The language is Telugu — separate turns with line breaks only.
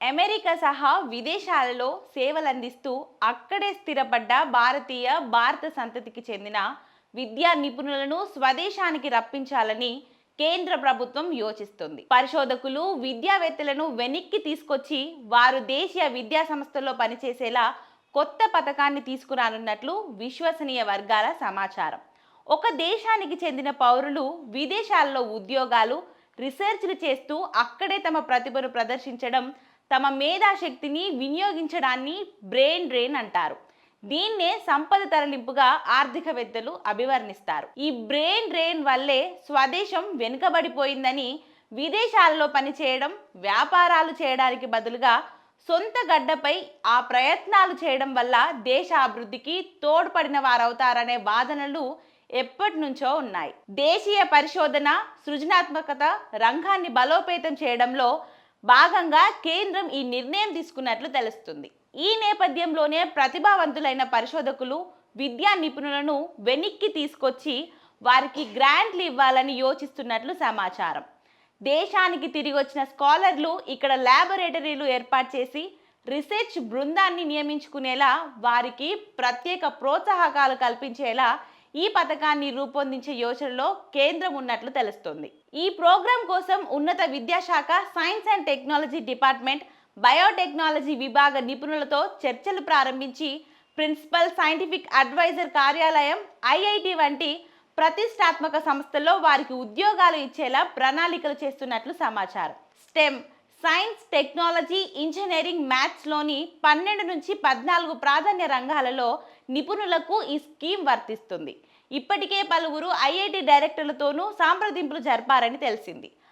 అమెరికా సహా విదేశాలలో సేవలందిస్తూ అక్కడే స్థిరపడ్డ భారతీయ భారత సంతతికి చెందిన విద్యా నిపుణులను స్వదేశానికి రప్పించాలని కేంద్ర ప్రభుత్వం యోచిస్తుంది. పరిశోధకులు విద్యావేత్తలను వెనక్కి తీసుకొచ్చి వారు దేశీయ విద్యా సంస్థల్లో పనిచేసేలా కొత్త పథకాన్ని తీసుకురానున్నట్లు విశ్వసనీయ వర్గాల సమాచారం. ఒక దేశానికి చెందిన పౌరులు విదేశాల్లో ఉద్యోగాలు రీసెర్చ్లు చేస్తూ అక్కడే తమ ప్రతిభను ప్రదర్శించడం తమ మేధాశక్తిని వినియోగించడాన్ని బ్రెయిన్ డ్రెయిన్ అంటారు. దీన్నే సంపద తరలింపుగా ఆర్థికవేత్తలు అభివర్ణిస్తారు. ఈ బ్రెయిన్ డ్రెయిన్ వల్లే స్వదేశం వెనుకబడిపోయిందని విదేశాలలో పనిచేయడం వ్యాపారాలు చేయడానికి బదులుగా సొంత గడ్డపై ఆ ప్రయత్నాలు చేయడం వల్ల దేశ అభివృద్ధికి తోడ్పడిన వారవుతారనే వాదనలు ఎప్పటి నుంచో ఉన్నాయి. దేశీయ పరిశోధన సృజనాత్మకత రంగాన్ని బలోపేతం చేయడంలో భాగంగా కేంద్రం ఈ నిర్ణయం తీసుకున్నట్లు తెలుస్తుంది. ఈ నేపథ్యంలోనే ప్రతిభావంతులైన పరిశోధకులు విద్యా నిపుణులను వెనక్కి తీసుకొచ్చి వారికి గ్రాంట్లు ఇవ్వాలని యోచిస్తున్నట్లు సమాచారం. దేశానికి తిరిగి వచ్చిన స్కాలర్లు ఇక్కడ ల్యాబొరేటరీలు ఏర్పాటు చేసి రీసెర్చ్ బృందాన్ని నియమించుకునేలా వారికి ప్రత్యేక ప్రోత్సాహకాలు కల్పించేలా ఈ పథకాన్ని రూపొందించే యోచనలో కేంద్రం ఉన్నట్లు తెలుస్తుంది. ఈ ప్రోగ్రాం కోసం ఉన్నత విద్యాశాఖ science and technology department biotechnology విభాగ నిపుణులతో చర్చలు ప్రారంభించి ప్రిన్సిపల్ సైంటిఫిక్ అడ్వైజర్ కార్యాలయం ఐఐటి వంటి ప్రతిష్టాత్మక సంస్థల్లో వారికి ఉద్యోగాలు ఇచ్చేలా ప్రణాళికలు చేస్తున్నట్లు సమాచారం. స్టెమ్ సైన్స్ టెక్నాలజీ ఇంజనీరింగ్ మ్యాథ్స్లోని పన్నెండు నుంచి పద్నాలుగు ప్రాధాన్య రంగాలలో నిపుణులకు ఈ స్కీమ్ వర్తిస్తుంది. ఇప్పటికే పలువురు ఐఐటి డైరెక్టర్లతోనూ సాంప్రదింపులు జరిపారని తెలిసింది.